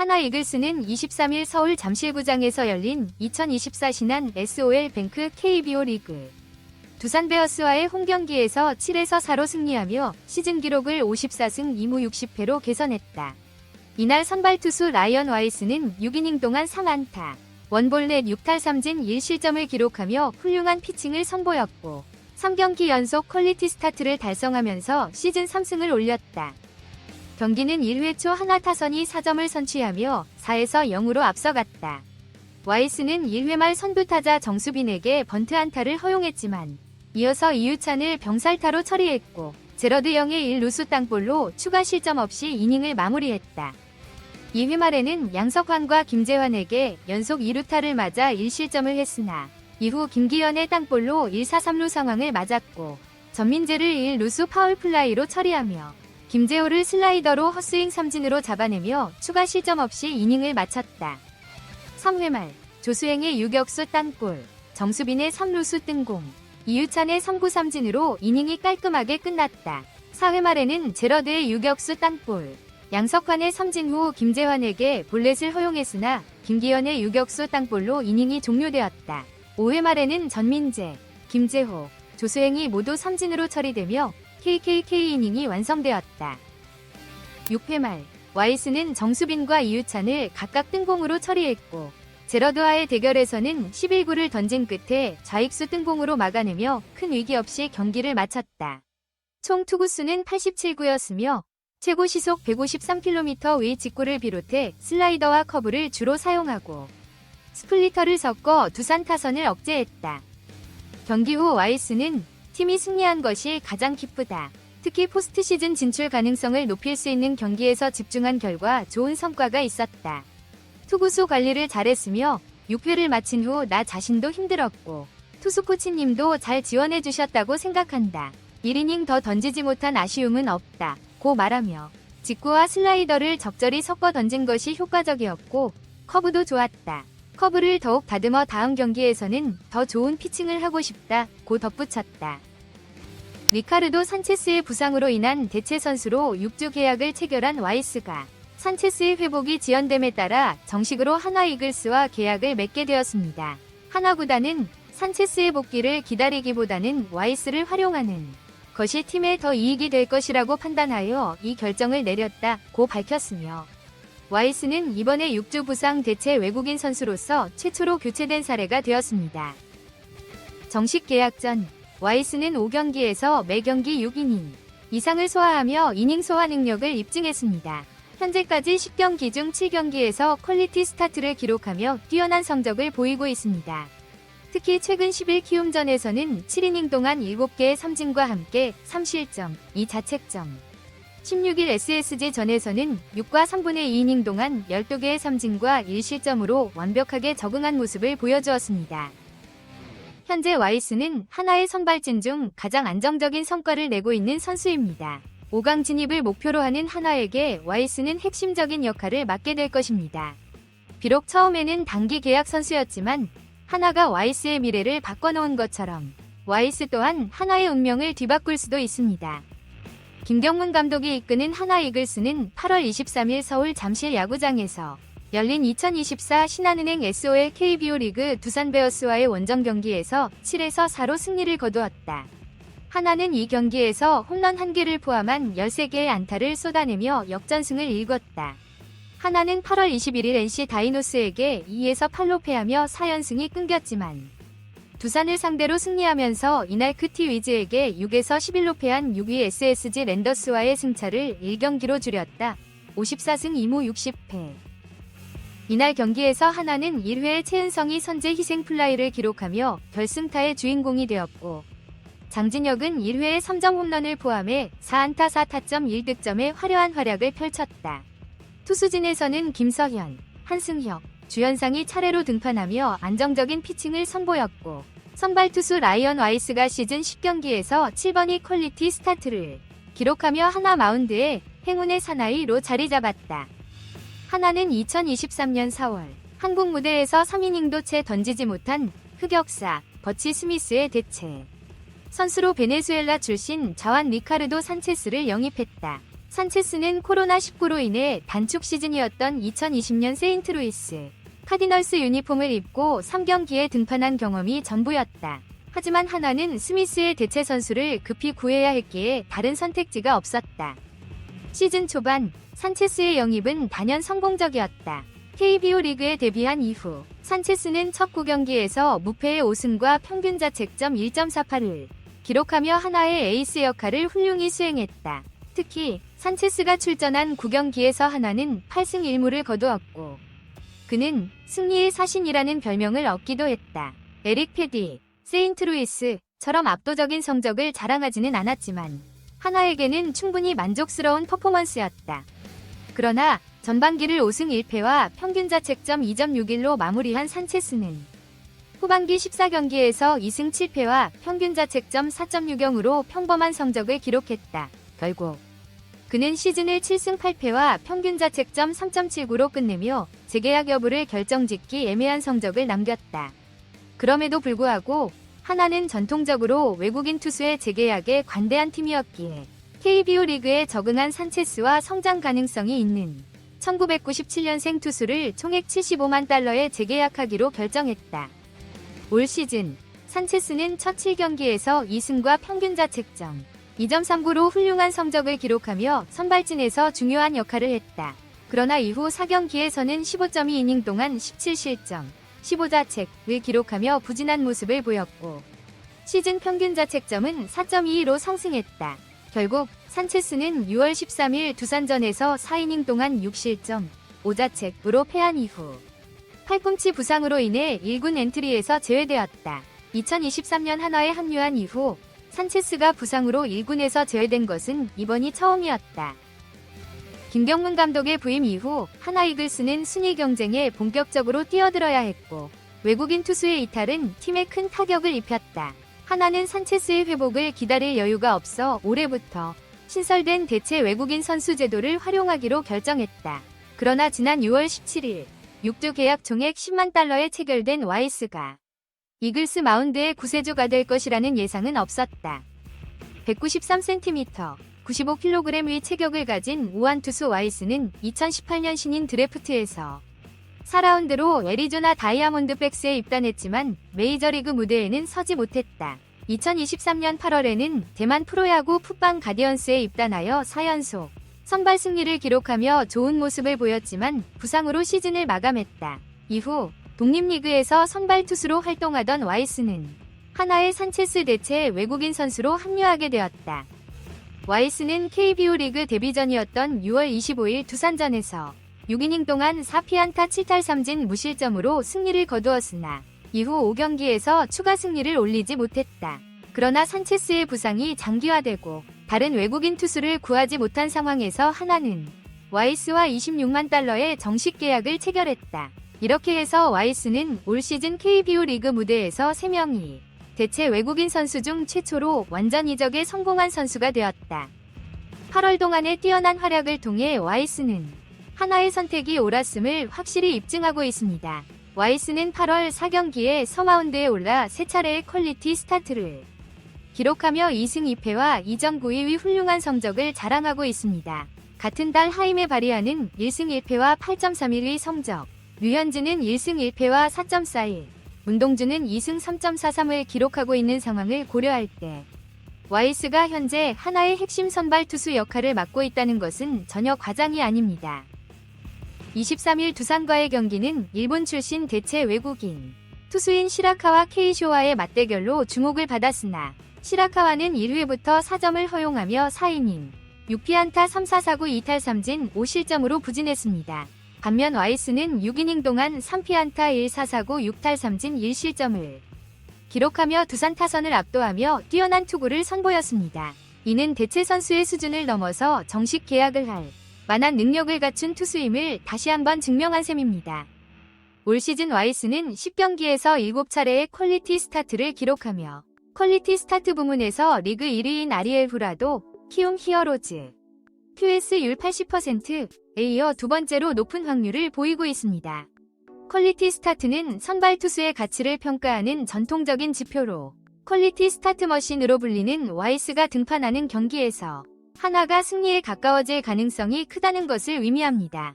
하나 이글스는 23일 서울 잠실구장에서 열린 2024 신한 SOL 뱅크 KBO 리그 두산 베어스와의 홈경기에서 7에서 4로 승리하며 시즌 기록을 54승 2무 60패로 개선했다. 이날 선발 투수 라이언 와이스는 6이닝 동안 3안타, 원볼넷 6탈 3진 1실점을 기록하며 훌륭한 피칭을 선보였고 3경기 연속 퀄리티 스타트를 달성하면서 시즌 3승을 올렸다. 경기는 1회 초 하나 타선이 4점을 선취하며 4에서 0으로 앞서갔다. 와이스는 1회 말 선두타자 정수빈에게 번트 안타를 허용했지만 이어서 이유찬을 병살타로 처리했고 제러드 영의 1루수 땅볼로 추가 실점 없이 이닝을 마무리했다. 2회 말에는 양석환과 김재환에게 연속 2루타를 맞아 1실점을 했으나 이후 김기현의 땅볼로 1사 3루 상황을 맞았고 전민재를 1루수 파울플라이로 처리하며 김재호를 슬라이더로 헛스윙 삼진으로 잡아내며 추가 실점 없이 이닝을 마쳤다. 3회 말 조수행의 유격수 땅볼, 정수빈의 3루수 뜬공, 이유찬의 3구 삼진으로 이닝이 깔끔하게 끝났다. 4회 말에는 제러드의 유격수 땅볼, 양석환의 삼진 후 김재환에게 볼넷을 허용했으나 김기현의 유격수 땅볼로 이닝이 종료되었다. 5회 말에는 전민재, 김재호, 조수행이 모두 삼진으로 처리되며 KKK 이닝이 완성되었다. 6회 말 와이스는 정수빈과 이유찬을 각각 뜬공으로 처리했고 제러드와의 대결에서는 11구를 던진 끝에 좌익수 뜬공으로 막아내며 큰 위기 없이 경기를 마쳤다. 총 투구수는 87구였으며 최고 시속 153km의 직구를 비롯해 슬라이더와 커브를 주로 사용하고 스플리터를 섞어 두산 타선을 억제했다. 경기 후 와이스는 팀이 승리한 것이 가장 기쁘다. 특히 포스트 시즌 진출 가능성을 높일 수 있는 경기에서 집중한 결과 좋은 성과가 있었다. 투구수 관리를 잘했으며 6회를 마친 후 나 자신도 힘들었고 투수 코치님도 잘 지원해 주셨다고 생각한다. 1이닝 더 던지지 못한 아쉬움은 없다. 고 말하며 직구와 슬라이더를 적절히 섞어 던진 것이 효과적이었고 커브도 좋았다. 커브를 더욱 다듬어 다음 경기에서는 더 좋은 피칭을 하고 싶다. 고 덧붙였다. 리카르도 산체스의 부상으로 인한 대체 선수로 6주 계약을 체결한 와이스가 산체스의 회복이 지연됨에 따라 정식으로 하나 이글스와 계약을 맺게 되었습니다. 하나 구단은 산체스의 복귀를 기다리기보다는 와이스를 활용하는 것이 팀에 더 이익이 될 것이라고 판단하여 이 결정을 내렸다 고 밝혔으며 와이스는 이번에 6주 부상 대체 외국인 선수로서 최초로 교체된 사례가 되었습니다. 정식 계약 전 와이스는 5경기에서 매경기 6이닝 이상을 소화하며 이닝 소화 능력을 입증했습니다. 현재까지 10경기 중 7경기에서 퀄리티 스타트를 기록하며 뛰어난 성적을 보이고 있습니다. 특히 최근 10일 키움전에서는 7이닝 동안 7개의 삼진과 함께 3실점, 2자책점. 16일 SSG 전에서는 6과 3분의 2이닝 동안 12개의 삼진과 1실점으로 완벽하게 적응한 모습을 보여주었습니다. 현재 와이스는 하나의 선발진 중 가장 안정적인 성과를 내고 있는 선수입니다. 5강 진입을 목표로 하는 하나에게 와이스는 핵심적인 역할을 맡게 될 것입니다. 비록 처음에는 단기 계약 선수였지만 하나가 와이스의 미래를 바꿔놓은 것처럼 와이스 또한 하나의 운명을 뒤바꿀 수도 있습니다. 김경문 감독이 이끄는 하나 이글스는 8월 23일 서울 잠실 야구장에서 열린 2024 신한은행 SOL KBO 리그 두산 베어스와의 원정 경기에서 7에서 4로 승리를 거두었다. 하나는 이 경기에서 홈런 1개를 포함한 13개의 안타를 쏟아내며 역전승을 일궜다. 하나는 8월 21일 NC 다이노스에게 2에서 8로 패하며 4연승이 끊겼지만 두산을 상대로 승리하면서 이날 크티 위즈에게 6에서 11로 패한 6위 SSG 랜더스와의 승차를 1경기로 줄였다. 54승 2무 60패. 이날 경기에서 하나는 1회에 최은성이 선제 희생 플라이를 기록하며 결승타의 주인공이 되었고 장진혁은 1회에 3점 홈런을 포함해 4안타 4타점 1득점의 화려한 활약을 펼쳤다. 투수진에서는 김서현, 한승혁, 주현상이 차례로 등판하며 안정적인 피칭을 선보였고 선발 투수 라이언 와이스가 시즌 10경기에서 7번이 퀄리티 스타트를 기록하며 하나 마운드에 행운의 사나이로 자리 잡았다. 하나는 2023년 4월 한국 무대에서 3이닝도 채 던지지 못한 흑역사 버치 스미스의 대체 선수로 베네수엘라 출신 자완 리카르도 산체스를 영입했다. 산체스는 코로나19로 인해 단축 시즌이었던 2020년 세인트루이스 카디널스 유니폼을 입고 3경기에 등판한 경험이 전부였다. 하지만 하나는 스미스의 대체 선수를 급히 구해야 했기에 다른 선택지가 없었다. 시즌 초반 산체스의 영입은 단연 성공적이었다. KBO 리그에 데뷔한 이후 산체스는 첫 9경기에서 무패의 5승과 평균 자책점 1.48을 기록하며 하나의 에이스 역할을 훌륭히 수행했다. 특히 산체스가 출전한 9경기에서 하나는 8승 1무를 거두었고 그는 승리의 사신이라는 별명을 얻기도 했다. 에릭 페디, 세인트루이스처럼 압도적인 성적을 자랑하지는 않았지만 하나에게는 충분히 만족스러운 퍼포먼스였다. 그러나 전반기를 5승 1패와 평균 자책점 2.61로 마무리한 산체스는 후반기 14경기에서 2승 7패와 평균 자책점 4.60으로 평범한 성적을 기록했다. 결국 그는 시즌을 7승 8패와 평균 자책점 3.79로 끝내며 재계약 여부를 결정짓기 애매한 성적을 남겼다. 그럼에도 불구하고 하나는 전통적으로 외국인 투수의 재계약에 관대한 팀이었기에 KBO 리그에 적응한 산체스와 성장 가능성이 있는 1997년생 투수를 총액 75만 달러에 재계약하기로 결정했다. 올 시즌 산체스는 첫 7경기에서 2승과 평균 자책점 2.39로 훌륭한 성적을 기록하며 선발진에서 중요한 역할을 했다. 그러나 이후 4경기에서는 15.2 이닝 동안 17실점, 15자책을 기록하며 부진한 모습을 보였고 시즌 평균 자책점은 4.22로 상승했다. 결국 산체스는 6월 13일 두산전에서 4이닝 동안 6실점, 5자책으로 패한 이후 팔꿈치 부상으로 인해 1군 엔트리에서 제외되었다. 2023년 한화에 합류한 이후 산체스가 부상으로 1군에서 제외된 것은 이번이 처음이었다. 김경문 감독의 부임 이후 하나 이글스는 순위 경쟁에 본격적으로 뛰어들어야 했고 외국인 투수의 이탈은 팀에 큰 타격을 입혔다. 하나는 산체스의 회복을 기다릴 여유가 없어 올해부터 신설된 대체 외국인 선수 제도를 활용하기로 결정했다. 그러나 지난 6월 17일 6두 계약 총액 10만 달러에 체결된 와이스가 이글스 마운드의 구세주가 될 것이라는 예상은 없었다. 193cm, 95kg의 체격을 가진 우한 투수 와이스는 2018년 신인 드래프트에서 4라운드로 애리조나 다이아몬드 백스에 입단했지만 메이저리그 무대에는 서지 못했다. 2023년 8월에는 대만 프로야구 풋방 가디언스에 입단하여 4연속 선발 승리를 기록하며 좋은 모습을 보였지만 부상으로 시즌을 마감했다. 이후 독립리그에서 선발 투수로 활동하던 와이스는 하나의 산체스 대체 외국인 선수로 합류하게 되었다. 와이스는 KBO 리그 데뷔전이었던 6월 25일 두산전에서 6이닝 동안 4피안타 7탈 3진 무실점으로 승리를 거두었으나 이후 5경기에서 추가 승리를 올리지 못했다. 그러나 산체스의 부상이 장기화되고 다른 외국인 투수를 구하지 못한 상황에서 하나는 와이스와 26만 달러의 정식 계약을 체결했다. 이렇게 해서 와이스는 올 시즌 KBO 리그 무대에서 3명이 대체 외국인 선수 중 최초로 완전 이적에 성공한 선수가 되었다. 8월 동안의 뛰어난 활약을 통해 와이스는 하나의 선택이 옳았음을 확실히 입증하고 있습니다. 와이스는 8월 4경기에 서마운드에 올라 세 차례의 퀄리티 스타트를 기록하며 2승 2패와 2점 9위의 훌륭한 성적을 자랑하고 있습니다. 같은 달 하임에 발휘하는 1승 1패와 8.31의 성적, 류현진은 1승 1패와 4.41, 문동주는 2승 3.43을 기록하고 있는 상황을 고려할 때 와이스가 현재 하나의 핵심 선발 투수 역할을 맡고 있다는 것은 전혀 과장이 아닙니다. 23일 두산과의 경기는 일본 출신 대체 외국인 투수인 시라카와 케이쇼와의 맞대결로 주목을 받았으나 시라카와는 1회부터 4점을 허용하며 4이닝 6피안타 3-4-4-9 2탈 3진 5실점으로 부진했습니다. 반면 와이스는 6이닝 동안 3피안타 1-4-4-9 6탈 3진 1실점을 기록하며 두산 타선을 압도하며 뛰어난 투구를 선보였습니다. 이는 대체 선수의 수준을 넘어서 정식 계약을 할 만한 능력을 갖춘 투수임을 다시 한번 증명한 셈입니다. 올 시즌 와이스는 10경기에서 7차례의 퀄리티 스타트를 기록하며 퀄리티 스타트 부문에서 리그 1위인 아리엘 후라도 키움 히어로즈 QS율 80%에 이어 두 번째로 높은 확률을 보이고 있습니다. 퀄리티 스타트는 선발 투수의 가치를 평가하는 전통적인 지표로 퀄리티 스타트 머신으로 불리는 와이스가 등판하는 경기에서 한화가 승리에 가까워질 가능성이 크다는 것을 의미합니다.